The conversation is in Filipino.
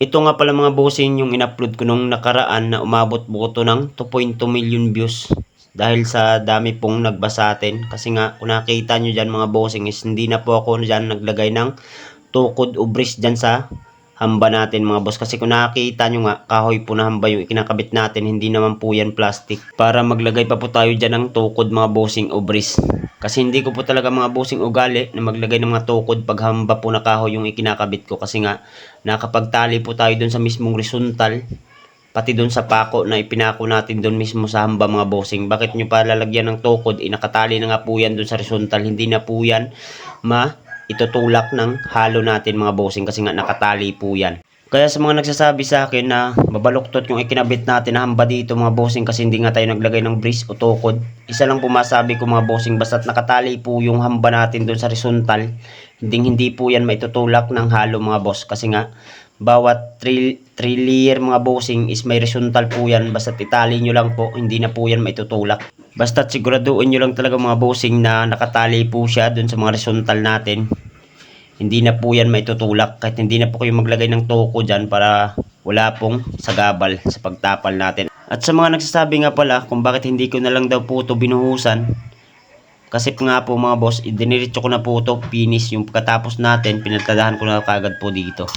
Ito nga pala mga bossing yung in-upload ko nung nakaraan na umabot po ito ng 2.2 million views. Dahil sa dami pong nagbasa atin. Kasi nga kung nakita nyo dyan mga bossing is hindi na po ako dyan naglagay ng tukod o bris dyan sa hamba natin mga boss. Kasi kung nakita nyo nga kahoy po na hamba yung ikinakabit natin. Hindi naman po yan plastic. Para maglagay pa po tayo dyan ng tukod mga bossing o bris. Kasi hindi ko po talaga mga bossing ugali na maglagay ng mga tukod pag hamba po na kahoy yung ikinakabit ko. Kasi nga nakapagtali po tayo dun sa mismong horizontal pati dun sa pako na ipinako natin dun mismo sa hamba mga bossing. Bakit nyo pa lalagyan ng tukod? Inakatali na nga po yan dun sa horizontal. Hindi na po yan ma itutulak ng halo natin mga bossing kasi nga nakatali po yan. Kaya sa mga nagsasabi sa akin na babaluktot yung ikinabit natin na hamba dito mga bossing kasi hindi nga tayo naglagay ng brace o tukod. Isa lang pumasabi ko mga bossing basta't nakatali po yung hamba natin doon sa horizontal. Hindi hindi po yan maitutulak ng halo mga boss kasi nga bawat 3 layer mga bossing is may horizontal po yan basta't itali nyo lang po hindi na po yan maitutulak. Basta't siguraduhin nyo lang talaga mga bossing na nakatali po siya doon sa mga horizontal natin hindi na po yan maitutulak kahit hindi na po kayo maglagay ng toko dyan para wala pong sagabal sa pagtapal natin. At sa mga nagsasabi nga pala kung bakit hindi ko na lang daw po ito binuhusan kasi nga po mga boss, idiniritso ko na po ito, finish yung pagkatapos natin, pinatadahan ko na kagad po dito.